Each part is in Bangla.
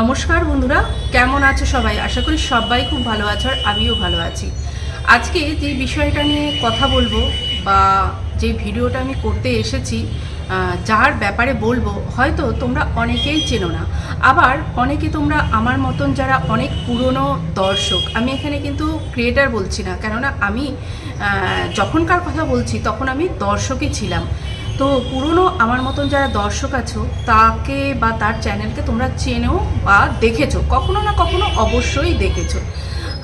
নমস্কার বন্ধুরা, কেমন আছো সবাই? আশা করি সবাই খুব ভালো আছো আর আমিও ভালো আছি। আজকে যে বিষয়টা নিয়ে কথা বলব বা যে ভিডিওটা আমি করতে এসেছি যার ব্যাপারে বলব, হয়তো তোমরা অনেকেই চেনো না। আবার অনেকে তোমরা আমার মতন যারা অনেক পুরনো দর্শক, আমি এখানে কিন্তু ক্রিয়েটার বলছি না। কেননা আমি যখনকার কথা বলছি, তখন আমি দর্শকই ছিলাম। তো পুরনো আমার মতন যারা দর্শক আছো, তাকে বা তার চ্যানেলকে তোমরা চেনেও বা দেখেছ, কখনো না কখনো অবশ্যই দেখেছ।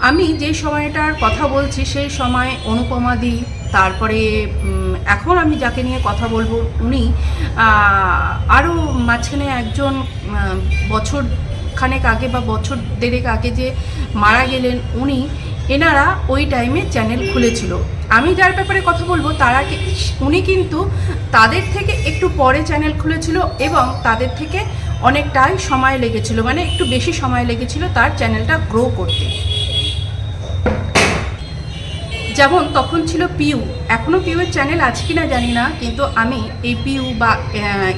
আমি যে সময়টার কথা বলছি, সেই সময় অনুপমা দি, তারপরে এখন আমি যাকে নিয়ে কথা বলব, উনি আরও মাঝখানে একজন বছর খানেক আগে বা বছর দেড়েক আগে যে মারা গেলেন, উনি এনারা ওই টাইমে চ্যানেল খুলেছিল। আমি যার ব্যাপারে কথা বলব, তারা উনি কিন্তু তাদের থেকে একটু পরে চ্যানেল খুলেছিল এবং তাদের থেকে অনেকটাই সময় লেগেছিল মানে একটু বেশি সময় লেগেছিল তার চ্যানেলটা গ্রো করতে। যেমন তখন ছিল পিউ। এখনও পিউয়ের চ্যানেল আছে কি না জানি না, কিন্তু আমি এই পিউ বা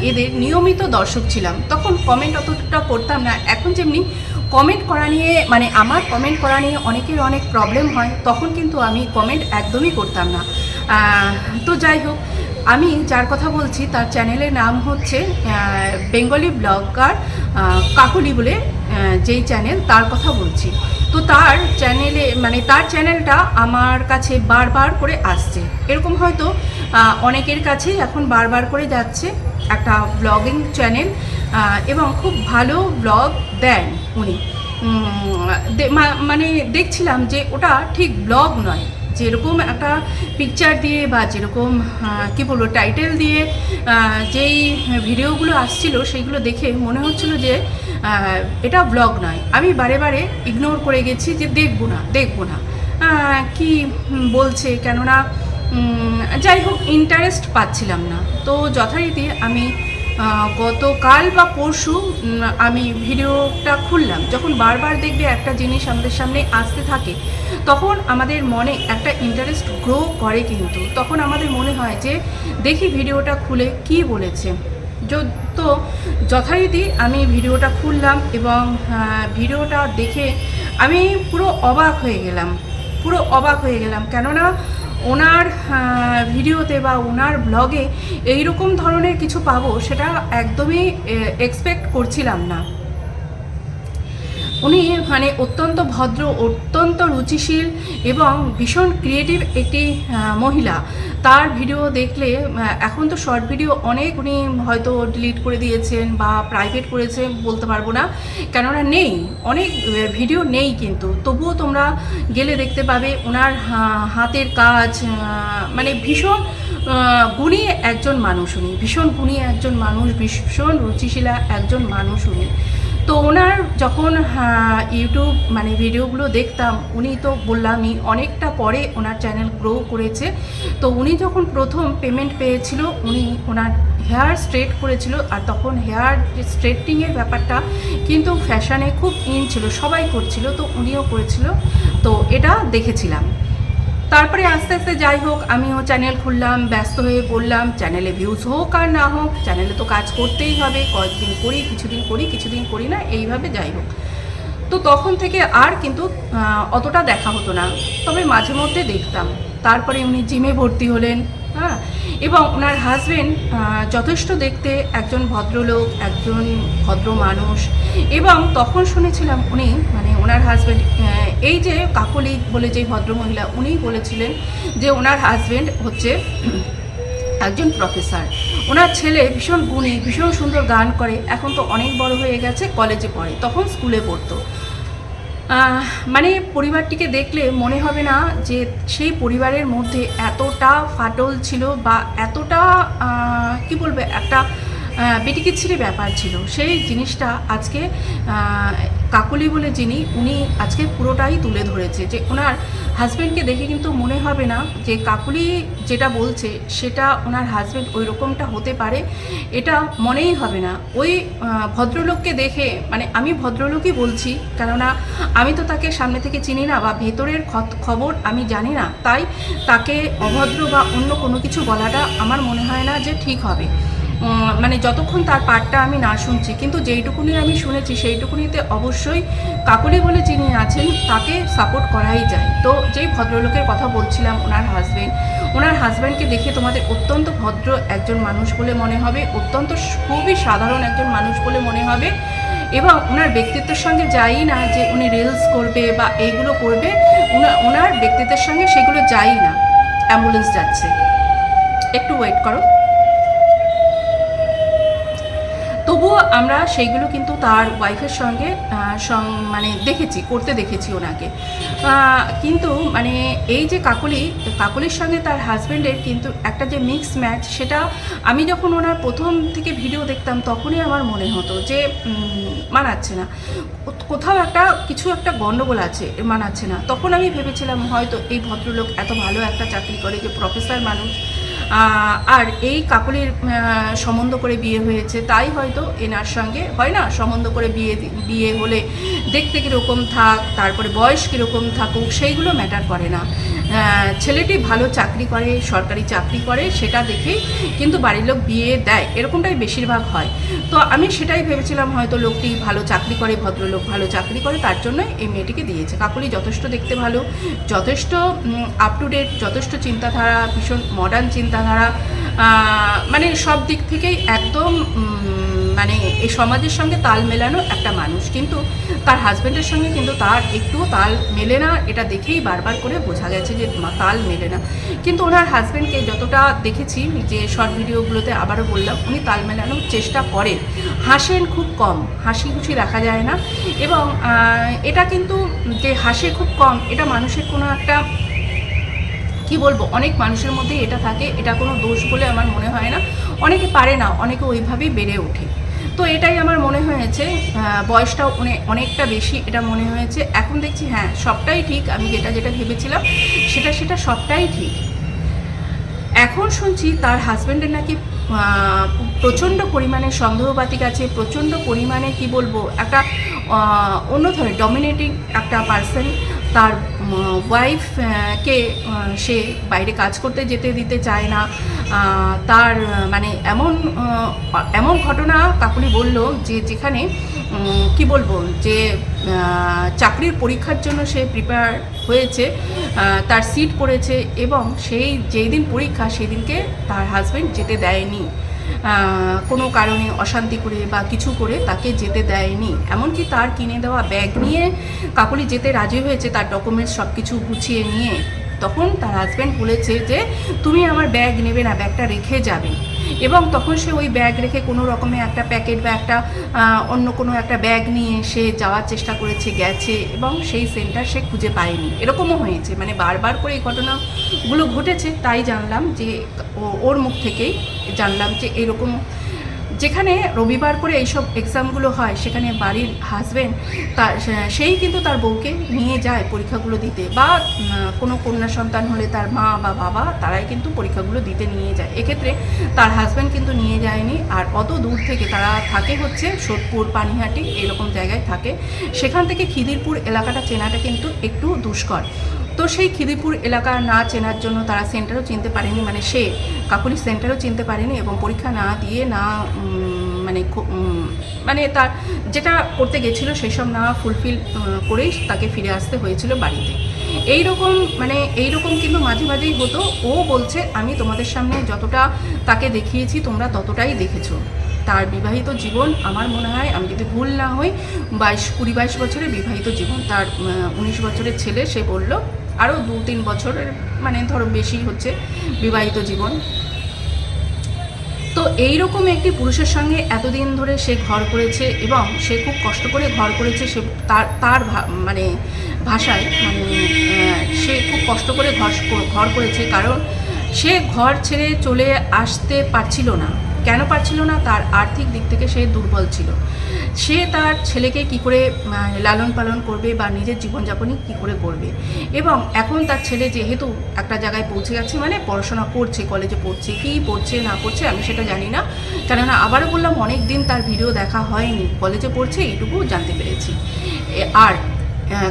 এদের নিয়মিত দর্শক ছিলাম। তখন কমেন্ট অতটা করতাম না। এখন যেমনি কমেন্ট করা নিয়ে মানে আমার কমেন্ট করা নিয়ে অনেকের অনেক প্রবলেম হয়, তখন কিন্তু আমি কমেন্ট একদমই করতাম না। তো যাই হোক, আমি যার কথা বলছি, তার চ্যানেলের নাম হচ্ছে বেঙ্গলি ব্লগার কাকুলি বলে যেই চ্যানেল তার কথা বলছি। তো তার চ্যানেলে মানে তার চ্যানেলটা আমার কাছে বারবার করে আসছে। এরকম হয়তো অনেকের কাছেই এখন বারবার করে যাচ্ছে একটা ব্লগিং চ্যানেল এবং খুব ভালো ব্লগ দেন উনি। মানে দেখছিলাম যে ওটা ঠিক ব্লগ নয়। যেরকম একটা পিকচার দিয়ে বা যেরকম কি বলব টাইটেল দিয়ে যেই ভিডিওগুলো আসছিল সেইগুলো দেখে মনে হচ্ছিল যে এটা ব্লগ নয়। আমি বারে বারে ইগনোর করে গেছি যে দেখব না দেখব না। কি বলছে কেননা যাই হোক ইন্টারেস্ট পাচ্ছিলাম না। তো যথারীতি আমি গতকাল বা পরশু আমি ভিডিওটা খুললাম। যখন বারবার দেখবে একটা জিনিস আমাদের সামনে আসতে থাকে, তখন আমাদের মনে একটা ইন্টারেস্ট গ্রো করে কিন্তু। তখন আমাদের মনে হয় যে, দেখি ভিডিওটা খুলে কি বলেছে। তো যথারীতি আমি ভিডিওটা খুললাম এবং ভিডিওটা দেখে আমি পুরো অবাক হয়ে গেলাম। পুরো অবাক হয়ে গেলাম। কেননা ওনার ভিডিওতে বা ওনার ব্লগে এইরকম ধরনের কিছু পাবো সেটা একদমই এক্সপেক্ট করছিলাম না। উনি মানে অত্যন্ত ভদ্র, অত্যন্ত রুচিশীল এবং ভীষণ ক্রিয়েটিভ একটি মহিলা। তার ভিডিও দেখলে এখন তো শর্ট ভিডিও অনেক উনি হয়তো ডিলিট করে দিয়েছেন বা প্রাইভেট করেছে, বলতে পারব না। কেননা নেই, অনেক ভিডিও নেই কিন্তু। তবুও তোমরা গেলে দেখতে পাবে ওনার হাতের কাজ মানে ভীষণ গুণী একজন মানুষ উনি। ভীষণ গুণী একজন মানুষ, ভীষণ রুচিশীলা একজন মানুষ উনি। তো ওনার যখন ইউটিউব মানে ভিডিওগুলো দেখতাম, উনি তো বললামই, অনেকটা পরে ওনার চ্যানেল গ্রো করেছে। তো উনি যখন প্রথম পেমেন্ট পেয়েছিল, উনি ওনার হেয়ার স্ট্রেট করেছিল, আর তখন হেয়ার স্ট্রেটিংয়ের ব্যাপারটা কিন্তু ফ্যাশনে খুব ইন ছিল, সবাই করছিল, তো উনিও করেছিল। তো এটা দেখেছিলাম। তারপরে আস্তে আস্তে যাই হোক, আমিও চ্যানেল খুললাম, ব্যস্ত হয়ে পড়লাম চ্যানেলে ভিউজ হোক আর না হোক চ্যানেলে তো কাজ করতেই হবে, কয়েকদিন করি, কিছুদিন করি কিছুদিন করি না, এইভাবে যাই হোক। তো তখন থেকে আর কিন্তু অতটা দেখা হতো না। তবে মাঝে মধ্যে দেখতাম। তারপরে উনি জিমে ভর্তি হলেন হ্যাঁ? এবং ওনার হাজবেন্ড যথেষ্ট দেখতে একজন ভদ্রলোক, একজন ভদ্র মানুষ এবং তখন শুনেছিলাম উনি মানে ওনার হাজবেন্ড এই যে কাকলি বলে যে ভদ্রমহিলা উনিই বলেছিলেন যে ওনার হাজবেন্ড হচ্ছে একজন প্রফেসর ওনার ছেলে ভীষণ গুণী, ভীষণ সুন্দর গান করে, এখন তো অনেক বড় হয়ে গেছে কলেজে পড়ে, তখন স্কুলে পড়তো। মানে পরিবারটিকে দেখলে মনে হবে না যে সেই পরিবারের মধ্যে এতটা ফাটল ছিল বা এতটা কি বলবে, একটা বেটিকিচ্ছিরি ব্যাপার ছিল। সেই জিনিসটা আজকে কাকলি বলে যিনি, উনি আজকে পুরোটাই তুলে ধরেছে যে ওনার হাজব্যান্ডকে দেখে কিন্তু মনে হবে না যে কাকুলি যেটা বলছে সেটা ওনার হাজব্যান্ড ওই রকমটা হতে পারে। এটা মনেই হবে না। ওই ভদ্রলোককে দেখে মানে আমি ভদ্রলোকই বলছি, কেননা আমি তো তাকে সামনে থেকে চিনি না বা ভেতরের খবর আমি জানি না। তাই তাকে অভদ্র বা অন্য কোনো কিছু বলাটা আমার মনে হয় না যে ঠিক হবে। মানে যতক্ষণ তার পাঠটা আমি না শুনছি, কিন্তু যেইটুকুনি আমি শুনেছি সেইটুকুনিতে অবশ্যই কাকলি বলে যিনি আছেন, তাকে সাপোর্ট করাই যায়। তো যেই ভদ্রলোকের কথা বলছিলাম, ওনার হাজব্যান্ড ওনার হাজব্যান্ডকে দেখে তোমাদের অত্যন্ত ভদ্র একজন মানুষ বলে মনে হবে, অত্যন্ত খুবই সাধারণ একজন মানুষ বলে মনে হবে এবং ওনার ব্যক্তিত্বের সঙ্গে যাই না যে উনি রিলস করবে বা এইগুলো করবে, ওনা- ওনার ব্যক্তিত্বের সঙ্গে সেগুলো যাই না। অ্যাম্বুলেন্স যাচ্ছে। একটু ওয়েট করো। তবুও আমরা সেইগুলো কিন্তু তার ওয়াইফের সঙ্গে মানে দেখেছি, করতে দেখেছি ওনাকে। কিন্তু মানে এই যে কাকলি, কাকলির সঙ্গে তার হাজব্যান্ডের কিন্তু একটা যে মিক্স ম্যাচ সেটা আমি যখন ওনার প্রথম থেকে ভিডিও দেখতাম, তখনই আমার মনে হতো যে মানাচ্ছে না। কোথাও একটা, কিছু একটা গণ্ডগোল আছে মানাচ্ছে না। তখন আমি ভেবেছিলাম, হয়তো এই ভদ্রলোক এত ভালো একটা চাকরি করে যে প্রফেসর মানুষ আর এই কাপড়ের সম্বন্ধ করে বিয়ে হয়েছে, তাই হয়তো এনার সঙ্গে, হয় না? সম্বন্ধ করে বিয়ে বিয়ে হলে দেখতে কীরকম থাক, তারপরে বয়স কীরকম থাকুক, সেইগুলো ম্যাটার করে না। ছেলেটি ভালো চাকরি করে, সরকারি চাকরি করে, সেটা দেখে কিন্তু বাড়ির লোক বিয়ে দেয়, এরকমটাই বেশিরভাগ হয়। তো আমি সেটাই ভেবেছিলাম হয়তো লোকটি ভালো চাকরি করে, ভদ্রলোক ভালো চাকরি করে, তার জন্য এই মেয়েটিকে দিয়েছে। কাকুলি যথেষ্ট দেখতে ভালো, যথেষ্ট আপ টু ডেট যথেষ্ট চিন্তাধারা, ভীষণ মডার্ন চিন্তাধারা মানে সব দিক থেকেই একদম মানে এই সমাজের সঙ্গে তাল মেলানো একটা মানুষ। কিন্তু তার হাজব্যান্ডের সঙ্গে কিন্তু তার একটুও তাল মেলে না। এটা দেখেই বারবার করে বোঝা গেছে যে তাল মেলে না। কিন্তু ওনার হাজব্যান্ডকে যতটা দেখেছি যে শর্ট ভিডিওগুলোতে আবারও বললাম, উনি তাল মেলানোর চেষ্টা করেন। হাসেন খুব কম, হাসি খুশি দেখা যায় না। এবং এটা কিন্তু যে হাসে খুব কম, এটা মানুষের কোনো একটা, কি বলব, অনেক মানুষের মধ্যে এটা থাকে। এটা কোনো দোষ বলে আমার মনে হয় না। অনেকে পারে না, অনেকে ওইভাবেই বেড়ে ওঠে। তো এটাই আমার মনে হয়েছে বয়সটাও অনেক অনেকটা বেশি এটা মনে হয়েছে। এখন দেখছি হ্যাঁ সবটাই ঠিক, আমি যেটা যেটা ভেবেছিলাম, সেটা সেটা সবটাই ঠিক। এখন শুনছি তার হাজব্যান্ডের নাকি প্রচণ্ড পরিমাণে সন্দেহবাতিক আছে, প্রচণ্ড পরিমাণে, কি বলব, একটা অন্য ধরনের ডমিনেটিং একটা পার্সন তার ওয়াইফ কে আহ, সে বাইরে কাজ করতে যেতে দিতে চায় না। তার মানে এমন এমন ঘটনা কাকুলি বলল যে যেখানে কি বলব যে চাকরির পরীক্ষার জন্য সে প্রিপেয়ার হয়েছে তার সিট পড়েছে এবং সেই যেই দিন পরীক্ষা সেই দিনকে তার হাজব্যান্ড যেতে দেয়নি। কোনো কারণে অশান্তি করে বা কিছু করে তাকে যেতে দেয়নি। এমনকি তার কিনে দেওয়া ব্যাগ নিয়ে কাকলি যেতে রাজি হয়েছে, তার ডকুমেন্টস সব কিছু গুছিয়ে নিয়ে। তখন তার হাজব্যান্ড বলেছে যে, তুমি আমার ব্যাগ নেবে না ব্যাগটা রেখে যাবে। এবং তখন সে ওই ব্যাগ রেখে কোনো রকমে একটা প্যাকেট বা একটা অন্য কোনো একটা ব্যাগ নিয়ে সে যাওয়ার চেষ্টা করেছে, গেছে এবং সেই সেন্টার সে খুঁজে পায়নি। এরকমও হয়েছে। মানে বারবার করে এই ঘটনাগুলো ঘটেছে, তাই জানলাম যে ওর মুখ থেকেই জানলাম যে এরকম যেখানে রবিবার করে এইসব এক্সামগুলো হয়, সেখানে বাড়ির হাজবেন্ড তার, সেই কিন্তু তার বউকে নিয়ে যায় পরীক্ষাগুলো দিতে বা কোনো কন্যা সন্তান হলে তার মা বা বাবা তারাই কিন্তু পরীক্ষাগুলো দিতে নিয়ে যায়। এক্ষেত্রে তার হাজব্যান্ড কিন্তু নিয়ে যায়নি আর অত দূর থেকে তারা থাকে হচ্ছে সোদপুর, পানিহাটি, এরকম জায়গায় থাকে। সেখান থেকে খিদিরপুর এলাকাটা চেনাটা কিন্তু একটু দুষ্কর। তো সেই খিদিপুর এলাকা না চেনার জন্য তারা সেন্টারও চিনতে পারেনি মানে সে কাকুলি সেন্টারও চিনতে পারেনি এবং পরীক্ষা না দিয়ে না মানে মানে তার যেটা করতে গেছিল সেই সব না ফুলফিল করেই তাকে ফিরে আসতে হয়েছিল বাড়িতে। এই রকম মানে এই রকম কিন্তু মাঝে মাঝেই হতো। ও বলছে, আমি তোমাদের সামনে যতটা তাকে দেখিয়েছি, তোমরা ততটাই দেখেছ। তার বিবাহিত জীবন আমার মনে হয়, আমি যদি ভুল না হই, বাইশ, কুড়ি বাইশ বছরের বিবাহিত জীবন। তার উনিশ বছরের ছেলে সে বলল আরও দু তিন বছরের মানে ধরো বেশি হচ্ছে বিবাহিত জীবন। তো এই রকম একটি পুরুষের সঙ্গে এতদিন ধরে সে ঘর করেছে এবং সে খুব কষ্ট করে ঘর করেছে সে তার তার মানে ভাষায় মানে সে খুব কষ্ট করে ঘর ঘর করেছে। কারণ সে ঘর ছেড়ে চলে আসতে পারছিল না। কেন পারছিল না? তার আর্থিক দিক থেকে সে দুর্বল ছিল। সে তার ছেলেকে কি করে লালন পালন করবে বা নিজের জীবনযাপনই কি করে করবে? এবং এখন তার ছেলে যেহেতু একটা জায়গায় পৌঁছে গেছে মানে পড়াশোনা করছে, কলেজে পড়ছে, কী পড়ছে, না পড়ছে, আমি সেটা জানি না। কেননা আবারও বললাম অনেক দিন তার ভিডিও দেখা হয়নি। কলেজে পড়ছে, এইটুকু জানতে পেরেছি। আর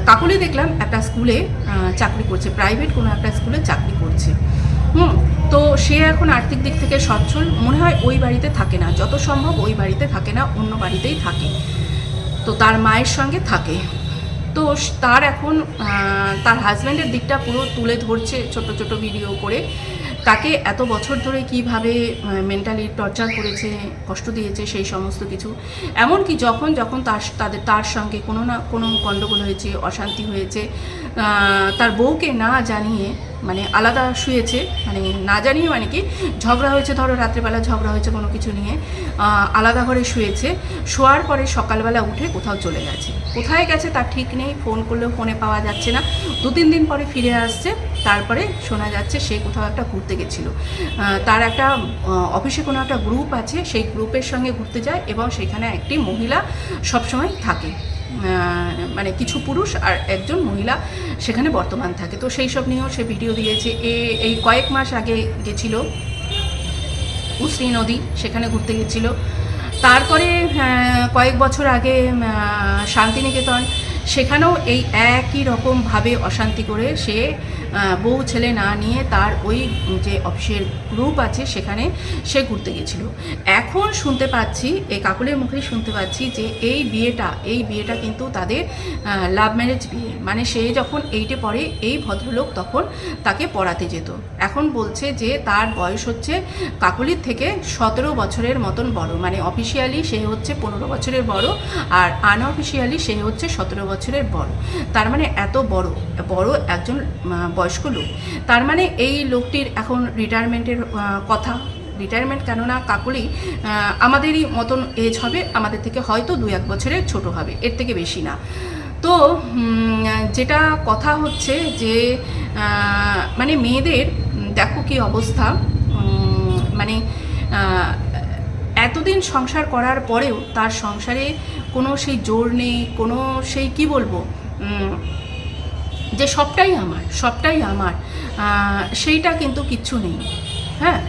কাকলি দেখলাম একটা স্কুলে চাকরি করছে, প্রাইভেট কোনো একটা স্কুলে চাকরি করছে। হুম, তো সে এখন আর্থিক দিক থেকে সচ্ছল। মনে হয় ওই বাড়িতে থাকে না। যত সম্ভব ওই বাড়িতে থাকে না, অন্য বাড়িতেই থাকে। তো তার মায়ের সঙ্গে থাকে। তো তার এখন তার হাজব্যান্ডের দিকটা পুরো তুলে ধরছে ছোট ছোট ভিডিও করে। তাকে এত বছর ধরে কীভাবে মেন্টালি টর্চার করেছে, কষ্ট দিয়েছে, সেই সমস্ত কিছু। এমনকি যখন যখন তার, তাদের, তার সঙ্গে কোনো না, কোনো গণ্ডগোল হয়েছে, অশান্তি হয়েছে তার বউকে না জানিয়ে মানে আলাদা শুয়েছে মানে না জানিয়ে মানে কি, ঝগড়া হয়েছে, ধরো রাত্রেবেলা ঝগড়া হয়েছে কোনো কিছু নিয়ে আলাদা ঘরে শুয়েছে, শোয়ার পরে সকালবেলা উঠে কোথাও চলে গেছে। কোথায় গেছে তার ঠিক নেই ফোন করলেও ফোনে পাওয়া যাচ্ছে না। দু তিন দিন পরে ফিরে আসছে তারপরে শোনা যাচ্ছে সে কোথাও একটা ঘুরতে গেছিল। তার একটা অফিসে কোনো একটা গ্রুপ আছে, সেই গ্রুপের সঙ্গে ঘুরতে যায় এবং সেখানে একটি মহিলা সবসময় থাকে। মানে কিছু পুরুষ আর একজন মহিলা সেখানে বর্তমান থাকে। তো সেই সব নিয়েও সে ভিডিও দিয়েছে। এ, এই কয়েক মাস আগে গেছিল উশ্রী নদী, সেখানে ঘুরতে গেছিল। তারপরে কয়েক বছর আগে শান্তিনিকেতন, সেখানেও এই একই রকমভাবে অশান্তি করে সে বউ ছেলে না নিয়ে তার ওই যে অফিসের গ্রুপ আছে, সেখানে সে ঘুরতে গেছিল। এখন শুনতে পাচ্ছি এই কাকুলের মুখেই শুনতে পাচ্ছি যে এই বিয়েটা এই বিয়েটা কিন্তু তাদের লাভ ম্যারেজ বিয়ে। মানে সে যখন এইটে পড়ে, এই ভদ্রলোক তখন তাকে পড়াতে যেত। এখন বলছে যে তার বয়স হচ্ছে কাকলির থেকে সতেরো বছরের মতন বড়। মানে অফিসিয়ালি সে হচ্ছে পনেরো বছরের বড় আর আনঅফিসিয়ালি সে হচ্ছে সতেরো বছরের বড়। তার মানে এত বড় বড় একজন বয়স্ক লোক। তার মানে এই লোকটির এখন রিটায়ারমেন্টের কথা। রিটায়ারমেন্ট কেননা কাকুলি আমাদেরই মতন এজ হবে, আমাদের থেকে হয়তো দু এক বছরের ছোট হবে, এর থেকে বেশি না। তো যেটা কথা হচ্ছে যে মানে মেয়েদের, দেখো কি অবস্থা মানে এতদিন সংসার করার পরেও তার সংসারে কোনো সেই জোর নেই, কোনো সেই, কি বলব যে সবটাই আমার সবটাই আমার সেইটা কিন্তু কিচ্ছু নেই। হ্যাঁ?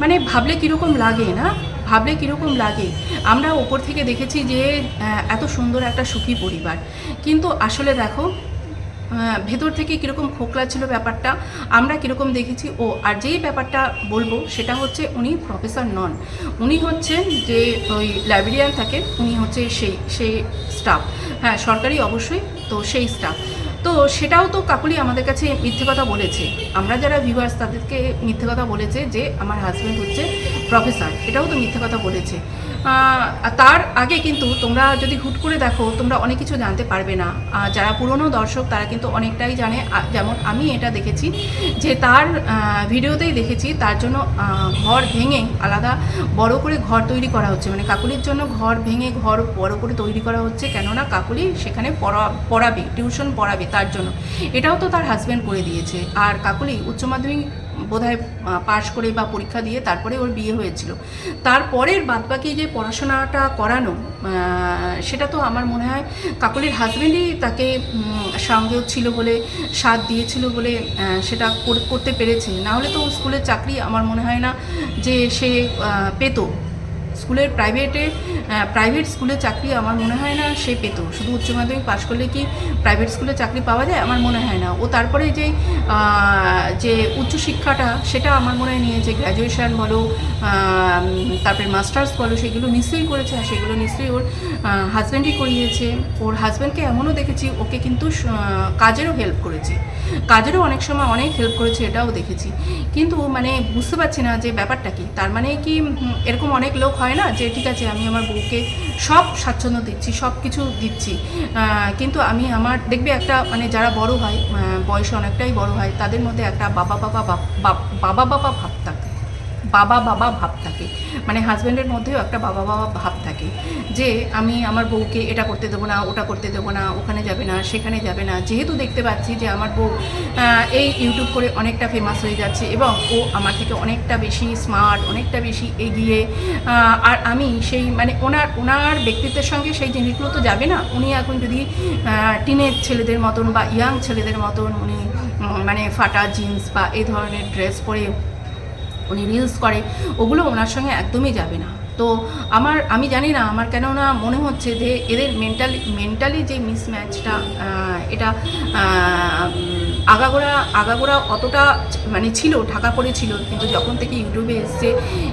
মানে ভাবলে কীরকম লাগে না? ভাবলে কীরকম লাগে? আমরা ওপর থেকে দেখেছি যে এত সুন্দর একটা সুখী পরিবার। কিন্তু আসলে দেখো ভেতর থেকে কীরকম খোকলা ছিল ব্যাপারটা, আমরা কীরকম দেখেছি, ও, আর যেই ব্যাপারটা বলব, সেটা হচ্ছে উনি প্রফেসর নন। উনি হচ্ছেন যে, ওই লাইব্রেরিয়ান থাকেন উনি হচ্ছে সেই সেই স্টাফ হ্যাঁ সরকারি অবশ্যই, তো সেই স্টাফ তো সেটাও তো কাকুলি আমাদের কাছে মিথ্যে কথা বলেছে। আমরা যারা ভিউয়ার্স তাদেরকে মিথ্যে কথা বলেছে যে আমার হাজব্যান্ড হচ্ছে প্রফেসর, এটাও তো মিথ্যে কথা বলেছে। তার আগে কিন্তু তোমরা যদি হুট করে দেখো, তোমরা অনেক কিছু জানতে পারবে না। যারা পুরনো দর্শক, তারা কিন্তু অনেকটাই জানে যেমন আমি এটা দেখেছি, যে তার ভিডিওতেই দেখেছি, তার জন্য ঘর ভেঙে আলাদা বড় করে ঘর তৈরি করা হচ্ছে। মানে কাকুলির জন্য ঘর ভেঙে ঘর বড় করে তৈরি করা হচ্ছে, কেননা কাকুলি সেখানে পড়া, পড়াবে, টিউশন পড়াবে তার জন্য। এটাও তো তার হাজব্যান্ড করে দিয়েছে। আর কাকুলি উচ্চ মাধ্যমিক বোধহয় পাশ করে বা পরীক্ষা দিয়ে তারপরে ওর বিয়ে হয়েছিল। তারপরের বাদবাকি যে পড়াশোনাটা করানো সেটা তো আমার মনে হয় কাকুলির হাজব্যান্ডই তাকে সঙ্গেও ছিল বলে, সাথ দিয়েছিল বলে সেটা কর- করতে পেরেছে নাহলে তো স্কুলের চাকরি আমার মনে হয় না যে সে পেতো। স্কুলের প্রাইভেটে প্রাইভেট স্কুলে চাকরি আমার মনে হয় না সে পেতো। শুধু উচ্চ মাধ্যমিক পাশ করলে কি প্রাইভেট স্কুলে চাকরি পাওয়া যায়? আমার মনে হয় না। ও তারপরে যে যে উচ্চশিক্ষাটা সেটা আমার মনে হয় নিয়ে যে গ্র্যাজুয়েশন বলো তারপরে মাস্টার্স বলো, সেগুলো নিশ্চয়ই করেছে আর সেগুলো নিশ্চয়ই ওর হাজব্যান্ডই করিয়েছে। ওর হাজব্যান্ডকে এমনও দেখেছি, ওকে কিন্তু কাজেরও হেল্প করেছে। কাজেরও অনেক সময় অনেক হেল্প করেছে, এটাও দেখেছি। কিন্তু মানে বুঝতে পারছি না যে ব্যাপারটা কি। তার মানে কি এরকম অনেক লোক হয় না যে, ঠিক আছে, আমি আমার বউকে সব স্বাচ্ছন্দ্য দিচ্ছি, সব কিছু দিচ্ছি। কিন্তু আমি আমার, দেখবে একটা মানে যারা বড় হয় বয়সে অনেকটাই বড় হয় তাদের মধ্যে একটা বাবা বাবা বাবা বাবা ভাব থাকে। বাবা বাবা ভাব থাকে। মানে হাজব্যান্ডের মধ্যেও একটা বাবা বাবা ভাব থাকে যে, আমি আমার বউকে এটা করতে দেবো না, ওটা করতে দেবো না, ওখানে যাবে না, সেখানে যাবে না। যেহেতু দেখতে পাচ্ছি যে, আমার বউ এই ইউটিউব করে অনেকটা ফেমাস হয়ে যাচ্ছে এবং ও আমার থেকে অনেকটা বেশি স্মার্ট অনেকটা বেশি এগিয়ে আর আমি সেই মানে ওনার ওনার ব্যক্তিত্বের সঙ্গে সেই জিনিসগুলো তো যাবে না। উনি এখন যদি টিনের ছেলেদের মতন বা ইয়াং ছেলেদের মতন উনি মানে ফাটা জিন্স বা এই ধরনের ড্রেস পরে উনি রিলস করে, ওগুলো ওনার সঙ্গে একদমই যাবে না। তো আমার, আমি জানি না, আমার কেননা মনে হচ্ছে যে এদের মেন্টালি মেন্টালি যে মিসম্যাচটা এটা আগাগোড়া আগাগোড়া অতটা মানে ছিল ঢাকা পড়ে ছিল। কিন্তু যখন থেকে ইউটিউবে এসছে,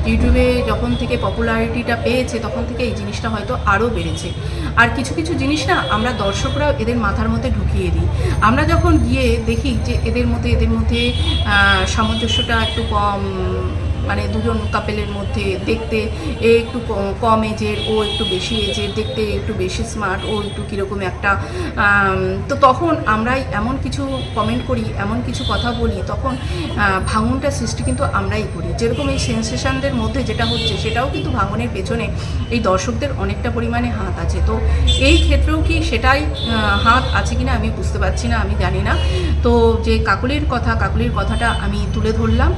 ইউটিউবে যখন থেকে পপুলারিটিটা পেয়েছে, তখন থেকে এই জিনিসটা হয়তো আরও বেড়েছে। আর কিছু কিছু জিনিস না, আমরা দর্শকরাও এদের মাথার মধ্যে ঢুকিয়ে দিই। আমরা যখন গিয়ে দেখি যে এদের মধ্যে এদের মধ্যে সামঞ্জস্যটা একটু কম মানে দুজন কাপেলের মধ্যে দেখতে এ একটু কম এজের ও একটু বেশি এজের দেখতে একটু বেশি স্মার্ট ও একটু কীরকম একটা তো তখন আমরাই এমন কিছু কমেন্ট করি, এমন কিছু কথা বলি, তখন ভাঙনটা সৃষ্টি কিন্তু আমরাই করি। যেরকম এই সেন্সেশনদের মধ্যে যেটা হচ্ছে, সেটাও কিন্তু ভাঙনের পেছনে এই দর্শকদের অনেকটা পরিমাণে হাত আছে। তো এই ক্ষেত্রেও কি সেটাই হাত আছে কিনা আমি বুঝতে পারছি না, আমি জানি না। তো যে কাকুলির কথা, কাকুলির কথাটা আমি তুলে ধরলাম।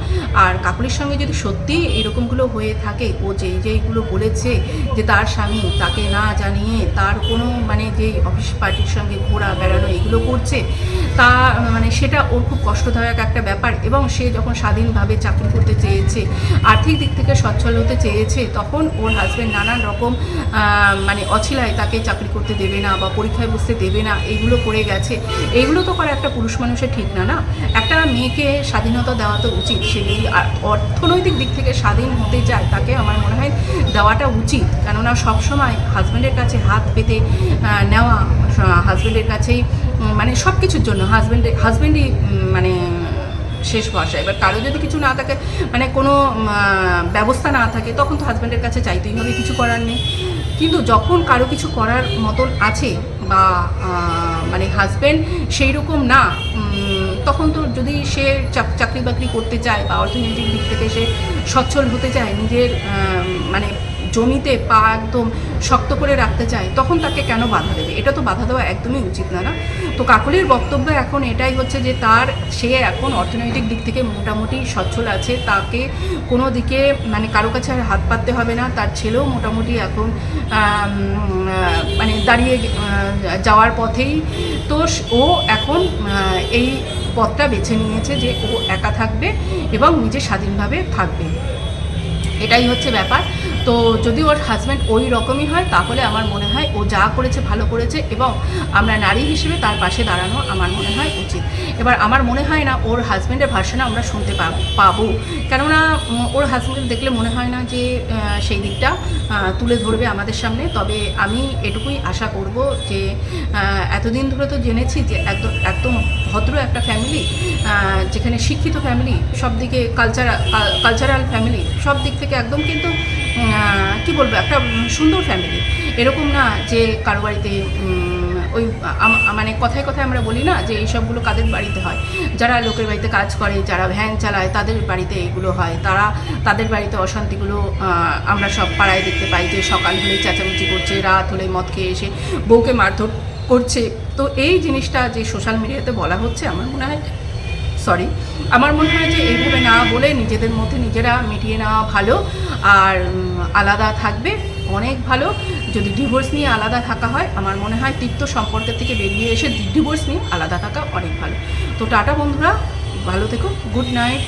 আর কাকুলির সঙ্গে যদি সত্যি এরকমগুলো হয়ে থাকে। ও যে যেইগুলো বলেছে যে তার স্বামী তাকে না জানিয়ে তার কোনো মানে যে অফিস পার্টির সঙ্গে ঘোরা, বেড়ানো এগুলো করছে, তা মানে সেটা ওর খুব কষ্টদায়ক একটা ব্যাপার এবং সে যখন স্বাধীনভাবে চাকরি করতে চেয়েছে, আর্থিক দিক থেকে সচ্ছল হতে চেয়েছে, তখন ওর হাজব্যান্ড নানান রকম মানে অছিলায় তাকে চাকরি করতে দেবে না বা পরীক্ষায় বসতে দেবে না এইগুলো করে গেছে। এইগুলো তো করা একটা পুরুষ মানুষের ঠিক না না? একটা মেয়েকে স্বাধীনতা দেওয়া তো উচিত, সে যদি অর্থনৈতিক দিক থেকে স্বাধীন হতে চায়, তাকে আমার মনে হয় দেওয়াটা উচিত। কেননা সবসময় হাজব্যান্ডের কাছে হাত পেতে নেওয়া হাজব্যান্ডের কাছেই মানে সব কিছুর জন্য হাজব্যান্ডে হাজব্যান্ডই মানে শেষ ভরসা এবার কারও যদি কিছু না থাকে মানে কোনো ব্যবস্থা না থাকে, তখন তো হাজব্যান্ডের কাছে চাইতেই হবে, কিছু করার নেই। কিন্তু যখন কারও কিছু করার মতন আছে, বা মানে হাজব্যান্ড সেই রকম না তখন তো যদি সে চাকরি বাকরি করতে চায় বা অর্থনৈতিক দিক থেকে সে সচ্ছল হতে চায়, নিজের মানে জমিতে পা একদম শক্ত করে রাখতে চায়, তখন তাকে কেন বাধা দেবে? এটা তো বাধা দেওয়া একদমই উচিত না না? তো কাকলির বক্তব্য এখন এটাই হচ্ছে যে তার, সে এখন অর্থনৈতিক দিক থেকে মোটামুটি সচ্ছল আছে, তাকে কোনো দিকে মানে কারও কাছে আর হাত পাততে হবে না, তার ছেলেও মোটামুটি এখন মানে দাঁড়িয়ে যাওয়ার পথেই। তো ও এখন এই পথটা বেছে নিয়েছে যে ও একা থাকবে এবং নিজে স্বাধীনভাবে থাকবে। এটাই হচ্ছে ব্যাপার। তো যদি ওর হাজব্যান্ড ওই রকমই হয়, তাহলে আমার মনে হয় ও যা করেছে ভালো করেছে এবং আমরা নারী হিসেবে তার পাশে দাঁড়ানো আমার মনে হয় উচিত। এবার আমার মনে হয় না ওর হাজব্যান্ডের ভাষণে আমরা শুনতে পাবো। কেননা ওর হাজব্যান্ড দেখলে মনে হয় না যে সেই দিকটা তুলে ধরবে আমাদের সামনে। তবে আমি এটুকুই আশা করব যে এতদিন ধরে তো জেনেছি যে একদম একদম ভদ্র একটা ফ্যামিলি যেখানে শিক্ষিত ফ্যামিলি সব দিকে কালচারাল কালচারাল ফ্যামিলি সব দিক থেকে একদম কিন্তু কি বলব, একটা সুন্দর ফ্যামিলি এরকম না যে কারও বাড়িতে ওই মানে কথায় কথায় আমরা বলি না যে এই সবগুলো কাদের বাড়িতে হয়। যারা লোকের বাড়িতে কাজ করে, যারা ভ্যান চালায়, তাদের বাড়িতে এগুলো হয়। তারা, তাদের বাড়িতে অশান্তিগুলো আমরা সব পাড়ায় দেখতে পাই যে সকাল হলেই চেঁচামেচি করছে, রাত হলেই মদ খেয়ে এসে বউকে মারধর করছে। তো এই জিনিসটা যে সোশ্যাল মিডিয়াতে বলা হচ্ছে, আমার মনে হয় সরি আমার মনে হয় যে এইভাবে না বলে নিজেদের মধ্যে নিজেরা মিটিয়ে নেওয়া ভালো। আর আলাদা থাকবে অনেক ভালো। যদি ডিভোর্স নিয়ে আলাদা থাকা হয়, আমার মনে হয় তিক্ত সম্পর্কের থেকে বেরিয়ে এসে ডিভোর্স নিয়ে আলাদা থাকা অনেক ভালো। তো টাটা বন্ধুরা, ভালো থেকো গুড নাইট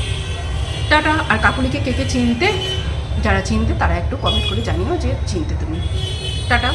টাটা। আর কাকুলিকে কে কে চিনতে, যারা চিনতে তারা একটু কমেন্ট করে জানিও যে চিনতে তুমি। টাটা।